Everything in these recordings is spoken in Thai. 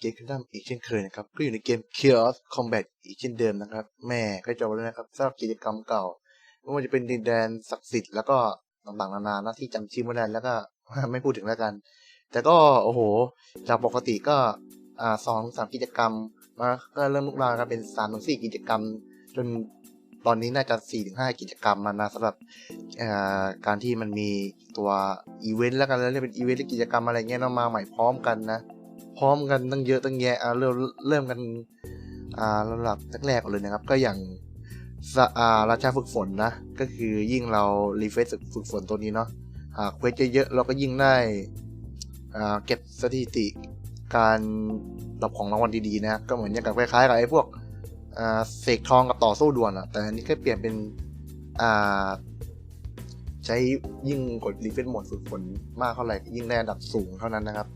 เกมคิงดัมอีกเช่นเคยนะครับ ก็อยู่ในเกม Chaos Combat อีกเช่นเดิมนะครับ แม่ก็จบแล้วนะครับสำหรับกิจกรรมเก่าไม่ว่าจะเป็นดินแดนศักดิ์สิทธิ์แล้วก็ต่างๆนานานะที่จำชื่อไม่ได้แล้วก็ไม่พูดถึงแล้วกัน แต่ก็โอ้โห จากปกติก็อ่าสองสามกิจกรรมมาก็เริ่มลุกลามกันเป็นสามถึงสี่กิจกรรม จน ตอนนี้น่าจะสี่ถึงห้ากิจกรรมมานะสำหรับการที่มันมีตัวอีเวนต์แล้วกันแล้วเรียกเป็นอีเวนต์หรือกิจกรรมอะไรเงี้ยเนาะมาใหม่พร้อมกันนะ พร้อมกันตั้งเยอะตั้งแยะเริ่มเริ่มกันอ่าลำดับแรกๆก่อนเลยนะครับ ก็อย่างสะอาราชาฝึกฝนนะ ก็คือยิ่งเรารีเฟซฝึกฝนตัวนี้เนาะหากเควสเยอะๆเราก็ยิ่งได้เก็บสถิติการดับของรางวัลดีๆนะก็เหมือนอย่างกับคล้ายๆกับไอ้พวก เสกทองกับต่อสู้ด่วนอะแต่อันนี้แค่เปลี่ยนเป็นใช้ยิ่งกดรีเฟซโหมดฝึกฝนมากเท่าไหร่ยิ่งได้อันดับสูงเท่านั้นนะครับ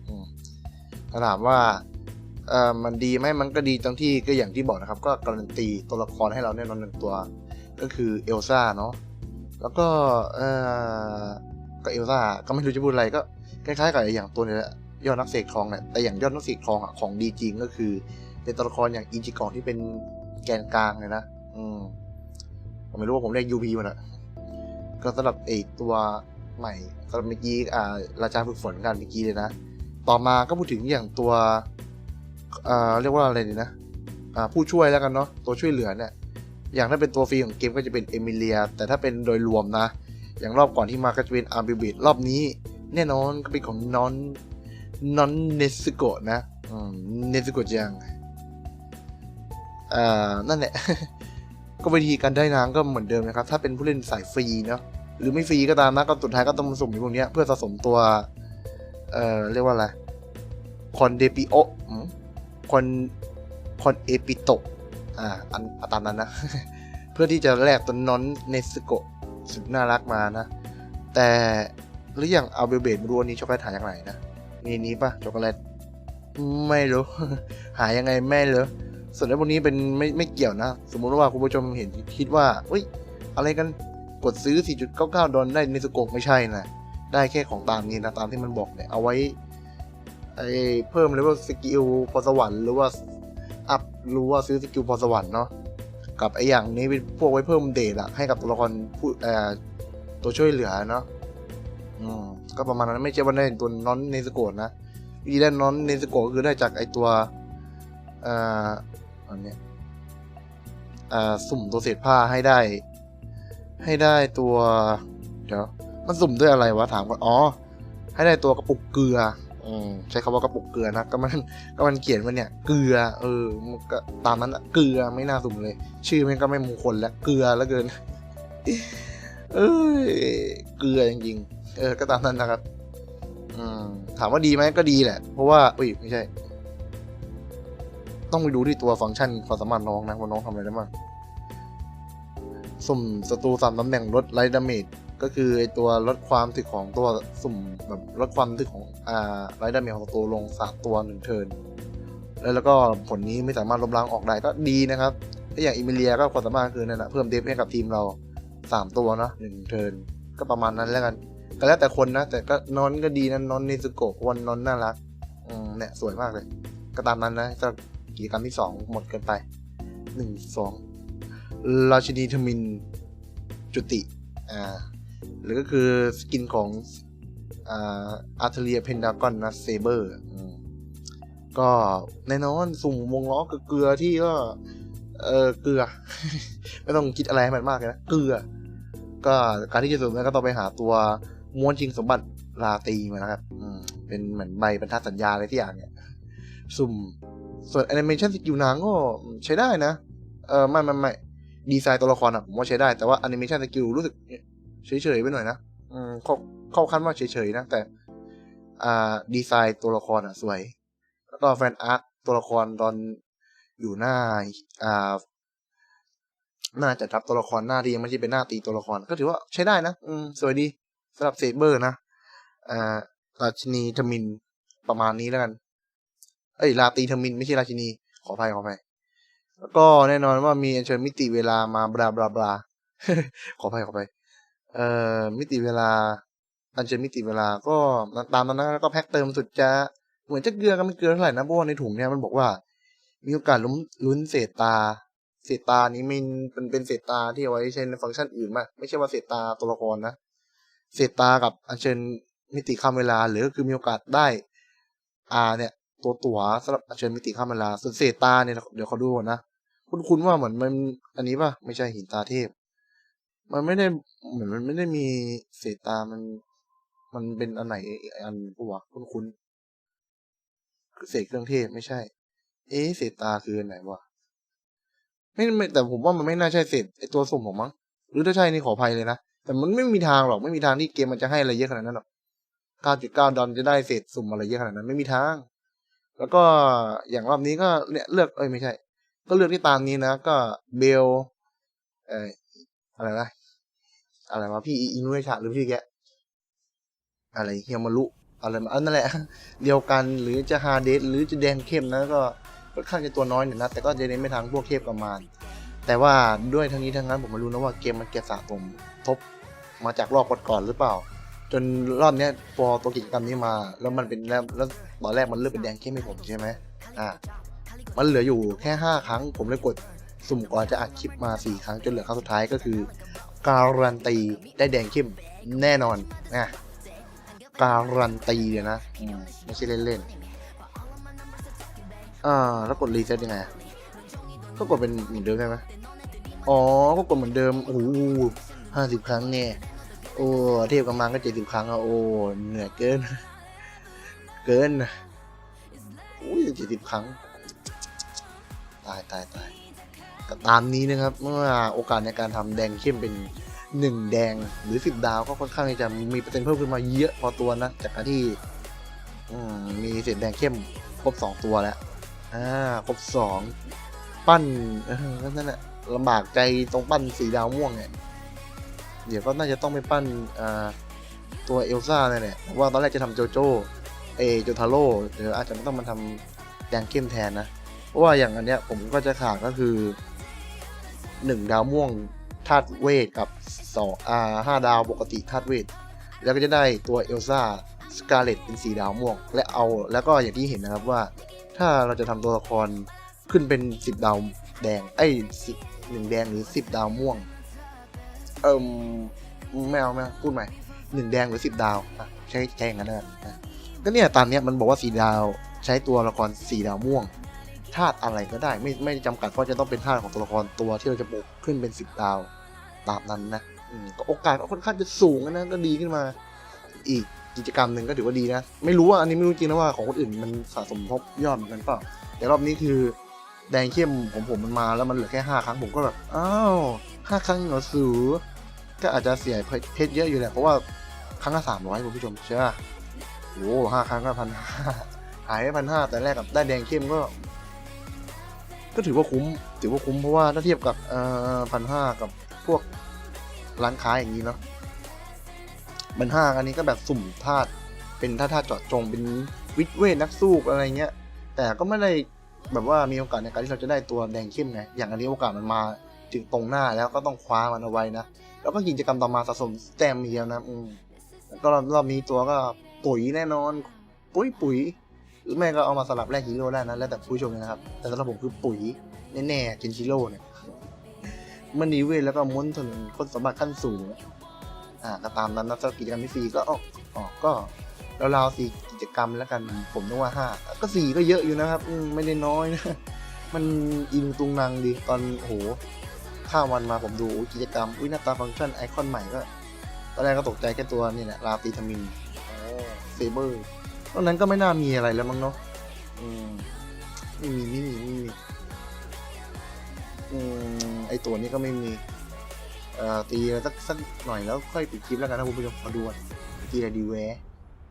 ถ้าถามว่าเออมันดีไหมมันก็ดีตรงที่ก็อย่างที่บอกนะครับ ก็การันตีตัวละครให้เราแน่นอนหนึ่งตัว ก็คือเอลซ่าเนาะแล้วก็เออก็เอลซ่าก็ไม่รู้จะพูดอะไรก็คล้ายๆกับอย่างตัวนี้ยยอดนักเสกทองเนี่ยแต่อย่างยอดนักเสกทองอะของดีจริงก็คือเป็นตัวละครอย่างอินจิกองที่เป็น แกนกลางเลยนะ อืม ผมไม่รู้ว่าผมเรียกยูพีมันอะก็สำหรับไอตัวใหม่สำหรับเมื่อกี้อ่าราชาฝึกฝนกันเมื่อกี้เลยนะ ต่อมาก็พูดถึงอย่างตัวเอ่อเรียกว่าอะไรดีนะ อ่า ผู้ช่วยแล้วกันเนาะ ตัวช่วยเหลือเนี่ย อย่างถ้าเป็นตัวฟรีของเกมก็จะเป็นเอมิเลีย แต่ถ้าเป็นโดยรวมนะ อย่างรอบก่อนที่มาก็จะเป็นอาร์บิบิดรอบนี้ แน่นอนก็เป็นของนอนนอนเนสโกะนะ อืม เนสโกะจัง อ่านั่นแหละ ก็วิธีการได้นางก็เหมือนเดิมนะครับ ถ้าเป็นผู้เล่นสายฟรีเนาะหรือไม่ฟรีก็ตามนะก็สุดท้ายก็ต้องมาสุ่มในพวกนี้เพื่อสะสมตัว เอ่อเรียกว่าอะไรคอนเดปิโอคอนคอนเอปิโตอ่าอันตามนั้นนะ เพื่อที่จะแลกตัวนอนเนสโกะสุดน่ารักมานะ แต่หรืออย่างอัลเบลเบตไม่รู้วันนี้ช็อกโกแลตหาอย่างไรนะนี่นี้ปะช็อกโกแลตไม่รู้ หายังไงไม่รู้ ส่วนในพวกนี้เป็นไม่ไม่เกี่ยวนะ สมมุติว่าคุณผู้ชมเห็นคิดว่าเฮ้ยอะไรกันกดซื้อ 4.99 ดอลได้เนสโกะไม่ใช่นะ ได้แค่ของตามนี้นะ ตามที่มันบอกเนี่ย เอาไว้ไอเพิ่มเลเวลสกิลพอสวรรค์หรือว่าอัพรู้ว่าซื้อสกิลพอสวรรค์เนาะกับไออย่างนี้เป็นพวกไว้เพิ่มเดทอะให้กับตัวละครผู้เอ่ตัวช่วยเหลือเนาะอืมก็ประมาณนั้นไม่ใช่ว่าได้ตัวนอนเนสโกนะวีได้นอนเนสโกก็คือได้จากไอตัวอ่อ อันเนี้ยสุ่มตัวเศษผ้าให้ได้ ให้ได้ตัว เดี๋ยว มันสุ่มด้วยอะไรวะถามก่อนอ๋อ ให้ได้ตัวกระปุกเกลือ อืมใช้คำว่ากระปุกเกลือนะก็มันก็มันเขียนว่าเนี่ย เกลือ เออมันก็ตามนั้นอะเกลือไม่น่าสุ่มเลย ชื่อมันก็ไม่มงคลแล้วเกลือแล้วเกิน เอ้ยเกลือจริงๆเออ ก็ตามนั้นนะครับ อืมถามว่าดีไหมก็ดีแหละ เพราะว่าอุ้ยไม่ใช่ ต้องไปดูที่ตัวฟังก์ชันความสามารถน้องนะว่าน้องทำอะไรได้บ้างสุ่มศัตรูสามตำแหน่งลดไลท์ดาเมจก็คือไอตัวลดความถึกของตัวสุ่มแบบลดความถึกของอ่าไลท์ดาเมจของศัตรูลงสามตัวหนึ่งเทิร์นแล้วแล้วก็ผลนี้ไม่สามารถลบล้างออกได้ก็ดีนะครับถ้าอย่างอิมิเลียก็ความสามารถคือนั่นแหละเพิ่มเดฟให้กับทีมเราสามตัวเนาะหนึ่งเทิร์นก็ประมาณนั้นแล้วกันก็แล้วแต่คนนะ แต่ก็นอนก็ดีนะนอนเนซุโกะวันนอนน่ารักอืมเนี่ยสวยมากเลย ก็ตามนั้นนะสำหรับ กิจกรรมที่สองหมดเกินไปหนึ่งสองราชินีทมินจุติ อ่า หรือก็คือสกินของอ่าอาร์เทเรียเพนดากอนนะเซเบอร์ก็แน่นอนสุ่มวงล้อเกลือที่ก็ เออเกลือ ไม่ต้องคิดอะไรมันมากเลยนะ เกลือ ก็การที่จะสุ่มนั้นก็ต้องไปหาตัวม้วนชิงสมบัติราตีมานะครับ อืม เป็นเหมือนใบบรรทัดสัญญาอะไรที่อย่างเนี่ย สุ่ม ส่วนแอนิเมชันสกิลนางก็ใช้ได้นะ เออไม่ไม่ไม่ดีไซน์ตัวละครอะผมว่าใช้ได้ แต่ว่าแอนิเมชันสกิลรู้สึกเฉยๆไปหน่อยนะ อืมเข้าเข้าขั้นว่าเฉยๆนะ แต่ อ่า ดีไซน์ตัวละครอะสวย แล้วก็แฟนอาร์ตตัวละครตอนอยู่หน้า อ่าน่าจะทับตัวละครหน้าที่ยังไม่ใช่เป็นหน้าตีตัวละคร ก็ถือว่าใช้ได้นะ อืม สวยดีสำหรับเซเบอร์นะ อ่าราชินีทมินประมาณนี้แล้วกัน เอ้ยราตรีทมิน ไม่ใช่ราชินี ขออภัยขออภัยแล้วก็แน่นอนว่ามีอัญเชิญมิติเวลามาบลาบลาบลาขอไปขอไปเอ่อมิติเวลา อันเชิญมิติเวลาก็ตามนั้นแล้วก็แพ็คเติมสุดจะเหมือนจะเกลือก็ไม่เกลือเท่าไหร่นะเพราะว่าในถุงเนี่ยมันบอกว่า มีโอกาสลุ้นลุ้นเศษตา เศษตานี้มันเป็นเป็นเศษตาที่เอาไว้ใช้ในฟังก์ชันอื่นมากไม่ใช่ว่าเศษตาตัวละครนะเศษตากับอัญเชิญมิติข้ามเวลา หรือก็คือมีโอกาสได้อาเนี่ย ตัวตั๋วสำหรับอัญเชิญมิติข้ามเวลาส่วนเศษตาเนี่ยเดี๋ยวเขาดูก่อนนะคุณคุณว่าเหมือนมันอันนี้ป่ะไม่ใช่หินตาเทพ มันไม่ได้เหมือนมันไม่ได้มีเศษตามัน มันเป็นอันไหนอีกอันปะวะคุณคุณเศษเครื่องเทพไม่ใช่ เอ๊เศษตาคืออันไหนวะไม่ไม่แต่ผมว่ามันไม่น่าใช่เศษไอตัวสุ่มของมั้งหรือถ้าใช่นี่ขออภัยเลยนะแต่มันไม่มีทางหรอกไม่มีทางที่เกมมันจะให้อะไรเยอะขนาดนั้นหรอก 9.9 ดอลจะได้เศษสุ่มอะไรเยอะขนาดนั้นไม่มีทาง แล้วก็อย่างรอบนี้ก็เนี่ยเลือกเอ้ยไม่ใช่ ก็เลือกที่ตามนี้นะ ก็เบลเอ่ออะไรนะอะไรวะพี่อินุเอชะหรือพี่แกอะไรเฮียมารุอะไรมาอันนั่นแหละ เดียวกันหรือจะฮาเดสหรือจะแดงเข้มนะก็ค่อนข้างจะตัวน้อยหน่อยนะแต่ก็จะเน้นไปทางพวกเทพประมาณแต่ว่าด้วยทั้งนี้ทั้งนั้นผมไม่รู้นะว่าเกมมันเก็บสะสมทบมาจากรอบก่อนๆหรือเปล่า จนรอบเนี้ยพอตัวกิจกรรมนี้มา แล้วมันเป็นแล้วแล้วตอนแรกมันเลือกเป็นแดงเข้มให้ผมใช่ไหมอ่ามันเหลืออยู่แค่ห้าครั้ง ผมเลยกดสุ่มก่อนจะอัดคลิปมาสี่ครั้งจนเหลือครั้งสุดท้ายก็คือ การันตีได้แดงเข้มแน่นอนนะการันตีเลยนะอืมไม่ใช่เล่นๆอ่าแล้วกดรีเซ็ตยังไงอะก็กดเป็นเหมือนเดิมใช่ไหมอ๋อก็กดเหมือนเดิมโอ้ห้าสิบครั้งเนี่ย โอ้เทียบกับมังก็เจ็ดสิบครั้งอะโอ้เหนื่อยเกิน เกินอุ้ยเจ็ดสิบครั้ง ตายตายตายก็ตามนี้นะครับเมื่อโอกาสในการทำแดงเข้มเป็นหนึ่งแดงหรือสิบดาวก็ค่อนข้างจะมีเปอร์เซ็นต์เพิ่มขึ้นมาเยอะพอตัวนะจากการที่มีเศษแดงเข้มครบสองตัวแล้วอ่าครบสองปั้นนั่นแหละลำบากใจตรงปั้นสีดาวม่วงเนี่ย เดี๋ยวก็น่าจะต้องไปปั้นตัวเอลซ่าเนี่ยแหละว่าตอนแรกจะทำโจโจเอโจทาโร่เดี๋ยวอาจจะไม่ต้องมาทำแดงเข้มแทนนะ เพราะว่าอย่างอันเนี้ยผมก็จะขาดก็คือหนึ่งดาวม่วงธาตุเวทกับสองอ่าห้าดาวปกติธาตุเวท แล้วก็จะได้ตัวเอลซ่าสกาเลตเป็นสีดาวม่วง และเอาแล้วก็อย่างที่เห็นนะครับว่า ถ้าเราจะทำตัวละครขึ้นเป็นสิบดาวแดงไอ้สิบหนึ่งแดงหรือสิบดาวม่วง เอิมไม่เอาไม่เอาพูดใหม่หนึ่งแดงหรือสิบดาวอะใช้ใช้อย่างนั้นแล้วกันะก็เนี่ยตามเนี้ยมันบอกว่าสีดาวใช้ตัวละครสีดาวม่วงธาตุอะไรก็ได้ไม่ไม่จำกัดว่าจะต้องเป็นธาตุของตัวละครตัวที่เราจะปลุกขึ้นเป็นสิบดาวตามนั้นนะอืมก็โอกาสก็ค่อนข้างจะสูงนะก็ดีขึ้นมา อีกกิจกรรมหนึ่งก็ถือว่าดีนะ ไม่รู้ว่าอันนี้ไม่รู้จริงนะว่าของคนอื่นมันสะสมทบยอดเหมือนกันเปล่าแต่รอบนี้คือแดงเข้มของผมมันมาแล้วมันเหลือแค่ห้าครั้งผมก็แบบอ้าวห้าครั้งเหรอสู ก็อาจจะเสียเพชรเยอะอยู่แหละเพราะว่าครั้งละสามร้อยคุณผู้ชมใช่ป่ะโอ้ห้าครั้งก็พันห้าหายไปพันห้าแต่แรกกับได้แดงเข้มก็ ก็ถือว่าคุ้ม ถือว่าคุ้มเพราะว่าถ้าเทียบกับเอ่อพันห้ากับพวกร้านค้าอย่างนี้เนาะพันห้าอันนี้ก็แบบสุ่มธาตุเป็นธาตุธาตุเจาะจงเป็นวิทย์เวทนักสู้อะไรเงี้ย แต่ก็ไม่ได้แบบว่ามีโอกาสในการที่เราจะได้ตัวแดงเข้มไงอย่างอันนี้โอกาสมันมา ถึงตรงหน้าแล้วก็ต้องคว้ามันเอาไว้นะ แล้วก็กิจกรรมต่อมาสะสมแต้มมีแล้วนะอืมแล้วก็รอบนี้ตัวก็ปุ๋ยแน่นอน ปุ๋ยปุ๋ยหรือไม่ก็เอามาสลับแลกฮีโร่ได้นะแล้วแต่ผู้ชมเลยนะครับ แต่สำหรับผมคือปุ๋ยแน่ๆเกนชิโร่เนี่ยมันนีเวทแล้วก็ม้วนถนนคนสมบัติขั้นสูงอ่าก็ตามนั้นนะสำหรับกิจกรรมที่สี่ก็ออกออกก็ราวๆสี่กิจกรรมแล้วกันผมนึกว่าห้าก็สี่ก็เยอะอยู่นะครับอืมไม่ได้น้อยนะมันอินตุงนังดีตอนโห ข้ามวันมาผมดูกิจกรรม อุ้ยหน้าตาฟังก์ชันไอคอนใหม่ก็ ตอนแรกก็ตกใจแค่ตัวนี่แหละลาตีทามินเซเบอร์ตอนนั้นก็ไม่น่ามีอะไรแล้วมั้งเนาะอืมไม่มีไม่มีไม่มีอืมไอตัวนี้ก็ไม่มี เอ่อตีสักสักหน่อยแล้วค่อยปิดคลิปแล้วกันนะคุณผู้ชมมาดูกันตีอะไรดีแวะ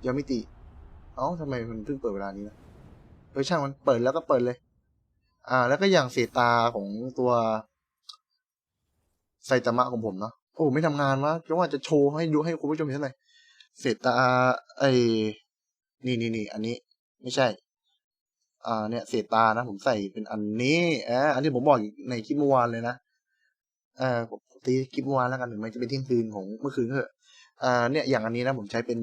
ยอมิติ เอ้าทำไมมันเพิ่งเปิดเวลานี้นะเออช่างมันเปิดแล้วก็เปิดเลย อ่า แล้วก็อย่างเศษตาของตัว ไซตามะของผมเนาะโอ้ไม่ทำงานวะเพราะว่าจะโชว์ให้ดูให้คุณผู้ชมเห็นหน่อยเศรษตาไอ้นี่นี่นี่อันนี้ ไม่ใช่ อ่า เนี่ยเศษตานะ ผมใส่เป็นอันนี้อ่าอันที่ผมบอกในคลิปเมื่อวานเลยนะเอ่อผมตีคลิปเมื่อวานแล้วกันถึงแม้จะเป็นเที่ยงคืนของเมื่อคืนก็เถอะอ่าเนี่ยอย่างอันนี้นะ ผมใช้เป็น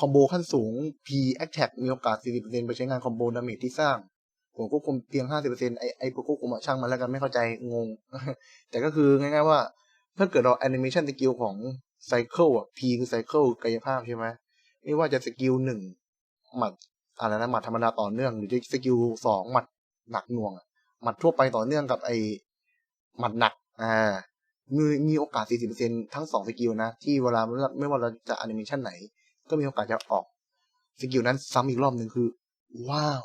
คอมโบขั้นสูง P Attack มีโอกาส 40%ไปใช้งานคอมโบดาเมจที่สร้าง ผมควบคุมเพียง50%ไอไอควบคุมอะช่างมันแล้วกันไม่เข้าใจงง แต่ก็คือง่ายๆว่า ถ้าเกิดเราแอนิเมชันสกิลของไซเคิลอะ P คือไซเคิลกายภาพใช่ไหมไม่ว่าจะสกิลหนึ่งหมัดอะไรนะหมัดธรรมดาต่อเนื่อง หรือจะสกิลสองหมัดหนักหน่วงหมัดทั่วไปต่อเนื่องกับไอหมัดหนักอ่ามีมีโอกาส 40%ทั้งสองสกิลนะ ที่เวลาไม่ว่าเราจะแอนิเมชันไหน ก็มีโอกาสจะออก สกิลนั้นซ้ำอีกรอบหนึ่งคือ ว้าว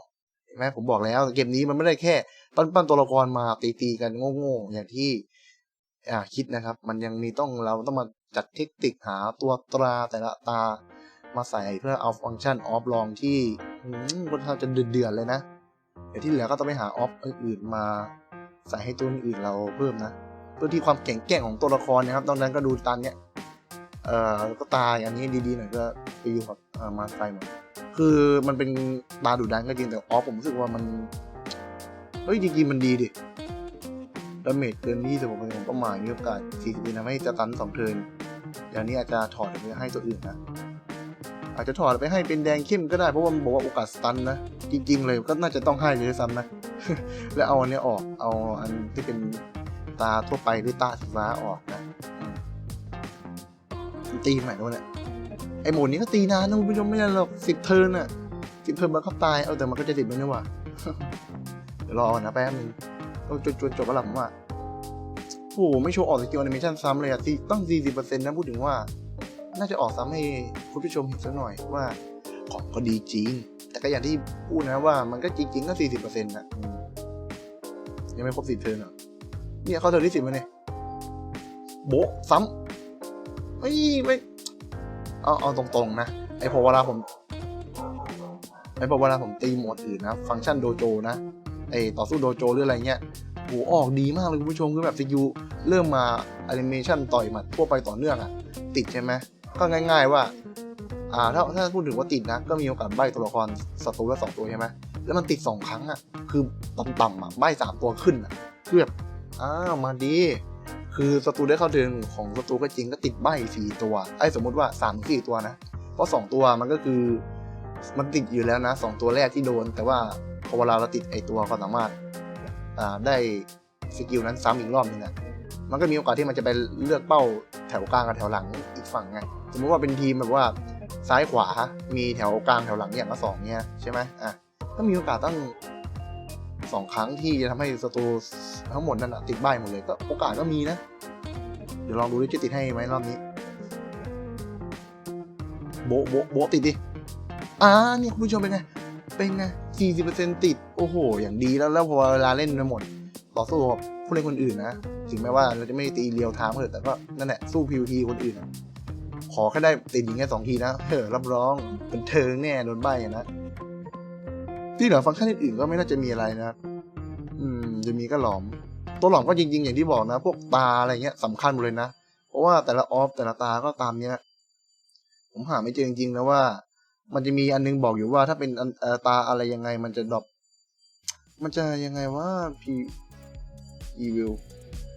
นไหมผมบอกแล้วเกมนี้มันไม่ได้แค่ ปั้นปั้นตัวละครมาตีตีกันโง่ๆอย่างที่อ่าคิดนะครับ มันยังมีต้องเราต้องมาจัดเทคนิคหาตัวตราแต่ละตามาใส่เพื่อเอาฟังก์ชันออฟลองที่อืมค่อนข้าจะเดือดเลยนะเดี๋ยวที่เหลือก็ต้องไปหาออฟอื่นมาใส่ให้ตัวอื่นเราเพิ่มนะเพื่อที่ความแข็งแกร่งของตัวละครนะครับ ตอนนั้นก็ดูตามเนี้ยเอ่อก็ตายอันนี้ดีๆหน่อยก็ไปอยู่กับเอ่อมาไฟหมด คือมันเป็นตาดุดันก็จริงแต่ออฟผมรู้สึกว่ามัน เฮ้ยจริงๆมันดีดิดาเมจเกินที่สมผมผมเป้าหมายมีโอกาส40ทำให้จะตันสองเทิร์นอย่างนี้อาจจะถอดไปให้ตัวอื่นนะอาจจะถอดไปให้เป็นแดงเข้มก็ได้เพราะว่ามันบอกว่าโอกาสสตันนะจริง ๆ เลยก็น่าจะต้องให้เลยซ้ำนะแล้วเอาอันนี้ออกเอาอันที่เป็นตาทั่วไปหรือตาสีฟ้าออกนะตีใหม่ด้วยเนี่ย อโหมดนี้ก็ตีนานนะคุณผู้ชมไม่ใช่หรอกสิบเทิร์นอะสิบเทิร์นมันก็ตายเอาแต่มันก็จะติดมันนี่หว่าเดี๋ยวรอก่อนะแป๊บนึงต้องจนจนจบแล้วล่ะผมว่าโอ้โหไม่โชว์ออกสกิลแอนิเมชันซ้ำเลยอะตั้งสี่สิบเปอร์เซ็นต์นะพูดถึงว่า น่าจะออกซ้ำให้คุณผู้ชมเห็นสักหน่อยว่าของก็ดีจริง แต่ก็อย่างที่พูดนะว่ามันก็จริงๆก็สี่สิบเปอร์เซ็นต์นะยังไม่ครบสิบเทิร์นเหรอเนี่ยเขาเทิร์นที่สิบมาเนี่ยโบะซ้ำไม่ไม่ เอาเอาตรงๆนะไอพอเวลาผมไอพอเวลาผมตีหมดอื่นนะ ฟังก์ชันโดโจนะไอต่อสู้โดโจหรืออะไรเงี้ยโหออกดีมากเลยคุณผู้ชมคือแบบสกิลเริ่มมาแอนิเมชันต่อยหมัดทั่วไปต่อเนื่องอะติดใช่ไหมก็ง่าย ๆว่าอ่าถ้าถ้าพูดถึงว่าติดนะ ก็มีโอกาสใบตัวละครศัตรูละสองตัวใช่ไหมแล้วมันติดสองครั้งอะคือต่ำๆอะใบสามตัวขึ้นอะคือแบบอ้าวมาดี คือศัตรูได้เข้าเทินของศัตรูก็จริงก็ติดใบสี่ตัว ไอ้สมมติว่าสามสี่ตัวนะ เพราะสองตัวมันก็คือมันติดอยู่แล้วนะสองตัวแรกที่โดน แต่ว่าพอเวลาเราติดไอ้ตัวก็สามารถอ่าได้สกิลนั้นซ้ำอีกรอบนึงอะมันก็มีโอกาสที่มันจะไปเลือกเป้าแถวกลางกับแถวหลังอีกฝั่งไง สมมติว่าเป็นทีมแบบว่าซ้ายขวา มีแถวกลางแถวหลังอย่างละสองเนี่ยใช่ไหมอะก็มีโอกาสตั้ง สองครั้งที่จะทำให้ศัตรูทั้งหมดนั่นอะติดใบหมดเลยก็โอกาสก็มีนะ เดี๋ยวลองดูดิจะติดให้ไหมรอบนี้ โบโบโบติดดิอ่าเนี่ยคุณผู้ชมเป็นไง เป็นไง40%ติด โอ้โห อย่างดีแล้วแล้วพอเวลาเล่นไปหมด ต่อสู้กับผู้เล่นคนอื่นนะ ถึงแม้ว่าเราจะไม่ตีเรียวไทม์ก็เถอะแต่ก็นั่นแหละสู้ PVP คนอื่น ขอแค่ได้ติดยิงแค่สองทีนะเฮ้อรับรองเป็นเทิงแน่โดนใบนะ ที่เหลือฟังก์ชันอื่นๆก็ไม่น่าจะมีอะไรนะอืมจะมีก็หลอม ตัวหลอมก็จริง ๆ อย่างที่บอกนะ พวกตาอะไรเงี้ยสำคัญหมดเลยนะ เพราะว่าแต่ละออฟแต่ละตาก็ตามเนี้ย ผมหาไม่เจอจริงๆนะว่า มันจะมีอันนึงบอกอยู่ว่าถ้าเป็นตาอะไรยังไง มันจะดรอปมันจะยังไงว่าพีอีวิว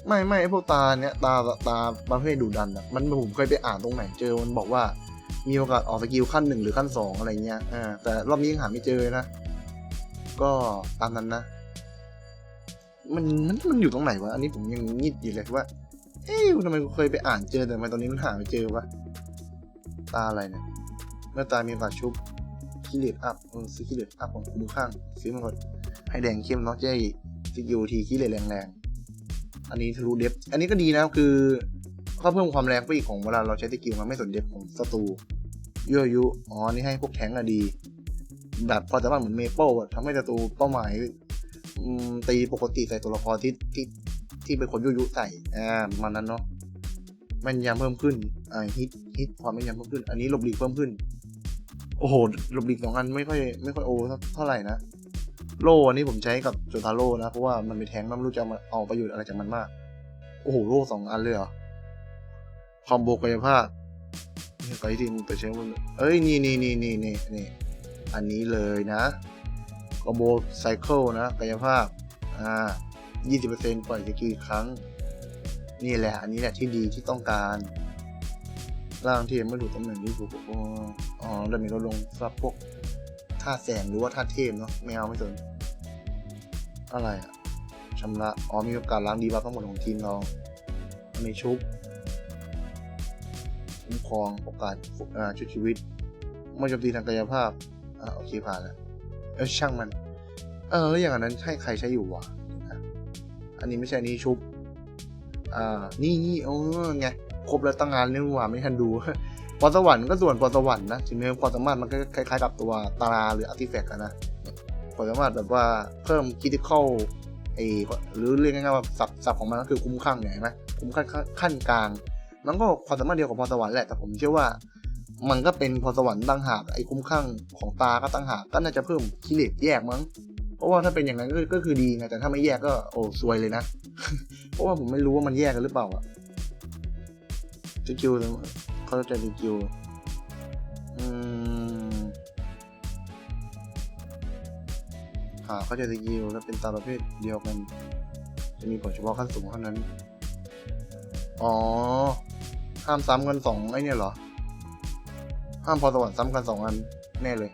ไม่ไม่ไอพวกตาเนี้ยตาตาประเภทดุดันอะมันผมเคยไปอ่านตรงไหนเจอมันบอกว่ามีโอกาสออกสกิลขั้นหนึ่งหรือขั้นสองอะไรเงี้ยอ่าแต่รอบนี้ยังหาไม่เจอนะ ก็ตามนั้นนะ มันมันมันอยู่ตรงไหนวะ อันนี้ผมยังงิดอยู่เลยว่า เอ๊ะทำไมกูเคยไปอ่านเจอแต่ทำไมตอนนี้มันหาไม่เจอวะ ตาอะไรเนี่ย เมื่อตามีโอกาชุบคิเลตอัพเออซื้อคิเลตอัพของคุ้มข้าง ซื้อมาก่อนให้แดงเข้มเนาะจะได้สกิลทีคิเลตแรงๆ อันนี้ทะลุเดฟอันนี้ก็ดีนะคือเขาเพิ่มความแรงไปอีกของเวลาเราใช้สกิลมันไม่สนเดฟของศัตรูยั่วยุ อ๋อ นี่ให้พวกแทงก์อะดี แบบพอจะว่าเหมือนเมเปิลทำให้ศัตรูเป้าหมายตีปกติใส่ตัวละครที่ที่ที่เป็นคนยุยุใส่อ่ามันนั้นเนาะแม่นยำเพิ่มขึ้นอ่าฮิตฮิตความแม่นยำเพิ่มขึ้น อันนี้หลบหลีกเพิ่มขึ้น โอ้โหหลบหลีกสองอันไม่ค่อยไม่ค่อยโอเท่าเท่าไหร่นะโล่อันนี้ผมใช้กับโจทาโร่นะ เพราะว่ามันเป็นแทงมันไม่รู้จะเอามาเอาประโยชน์อะไรจากมันมาก โอ้โหโล่สองอันเลยเหรอคอมโบกายภาพนี่ไปที่มึงไปใช้มันเอ้ยนี่นี่นี่นี่นี่นี่ อันนี้เลยนะคอมโบไซเคิลนะกายภาพอ่า20%ปล่อยสกิลอีกครั้ง นี่แหละ อันนี้แหละที่ดีที่ต้องการ ร่างที่ไม่ถูกตำแหน่งที่ถูกอ๋ออ๋อดาเมจลดลงสำหรับพวกท่าแสงหรือว่าท่าเทพเนาะไม่เอาไม่สนอะไรอะชำระ อ๋อมีโอกาสล้างดีบัฟทั้งหมดของทีมเรามีชุบคุ้มครองโอกาสฝึกอ่าชุดชีวิต ไม่โจมตีทางกายภาพ อ่าโอเคผ่านแล้วเออช่างมัน เออแล้วอย่างนั้นใช่ใครใช้อยู่วะอันนี้ไม่ใช่อันนี้ชุบอ่านี่นี่เออไงครบแล้วตั้งงานนี่หว่าไม่ทันดูพรสวรรค์ก็ส่วนพรสวรรค์นะถึงแม้ความสามารถมันก็คล้ายๆกับตัวตาราหรืออาร์ติแฟกต์นะความสามารถแบบว่าเพิ่มคิด i เข้าไอหรือเรียกง่ายๆว่าสับสับของมันก็คือคุ้มข้างเนี่ยเห็นไหมคุ้มข้างขั้นกลาง มันก็ความสามารถเดียวกับพรสวรรค์แหละแต่ผมเชื่อว่า มันก็เป็นพรสวรรค์ตั้งหากไอ้คุ้มข้างของตาก็ตั้งหากก็น่าจะเพิ่มกิเลสแยกมั้งเพราะว่าถ้าเป็นอย่างนั้นก็ก็คือดีไงแต่ถ้าไม่แยกก็โอ้ซวยเลยนะ เพราะว่าผมไม่รู้ว่ามันแยกกันหรือเปล่าอะสกิลเขาจะสกิลอืมหาเขาจะสกิลแล้วเป็นตาประเภทเดียวกัน จะมีผลเฉพาะขั้นสูงเท่านั้น อ๋อ ห้ามซ้ำกันสองไอ้เนี่ยเหรอ ห้ามพอสวรรค์ซ้ำกันสองอันแน่เลย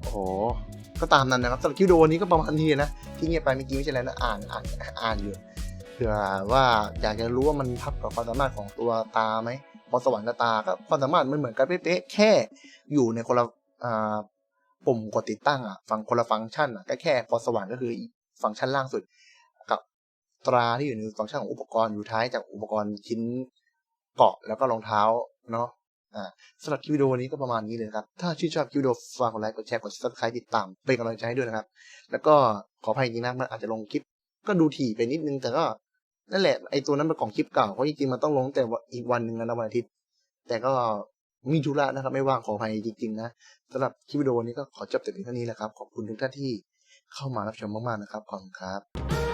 โอ้โห ก็ตามนั้นนะครับสำหรับคิวโดวันนี้ก็ประมาณนี้นะ ที่เงียบไปเมื่อกี้ไม่ใช่อะไรนะ อ่านอ่านอ่านอยู่เผื่อว่าอยากจะรู้ว่ามันทับกับความสามารถของตัวตาไหมพอสวรรค์กับตาก็ความสามารถมันเหมือนกันเป๊ะๆแค่อยู่ในคนละอ่าปุ่มกดติดตั้งอะฟังคนละฟังก์ชันอะก็แค่พอสวรรค์ก็คือฟังก์ชันล่างสุด กับตราที่อยู่ในฟังก์ชันของอุปกรณ์อยู่ท้ายจากอุปกรณ์ชิ้นเกาะแล้วก็รองเท้าเนาะ อ่าสำหรับคลิปวิดีโอนี้ก็ประมาณนี้เลยครับ ถ้าชื่นชอบคลิปวิดีโอฝากกดไลค์ กดแชร์ กด subscribe ติดตาม เป็นกำลังใจให้ด้วยนะครับ แล้วก็ขออภัยจริงนะ มันอาจจะลงคลิป ก็ดูถี่ไปนิดนึง แต่ก็นั่นแหละ ไอตัวนั้นเป็นของคลิปเก่า เพราะจริงๆมันต้องลงแต่อีกวันหนึ่งนะวันอาทิตย์ แต่ก็มีธุระนะครับ ไม่ว่างขออภัยจริงๆนะสำหรับคลิปวิดีโอนี้ก็ขอจบแต่เพียงเท่านี้แหละครับ ขอบคุณทุกท่านที่เข้ามารับชมมากๆนะครับ ขอบคุณครับ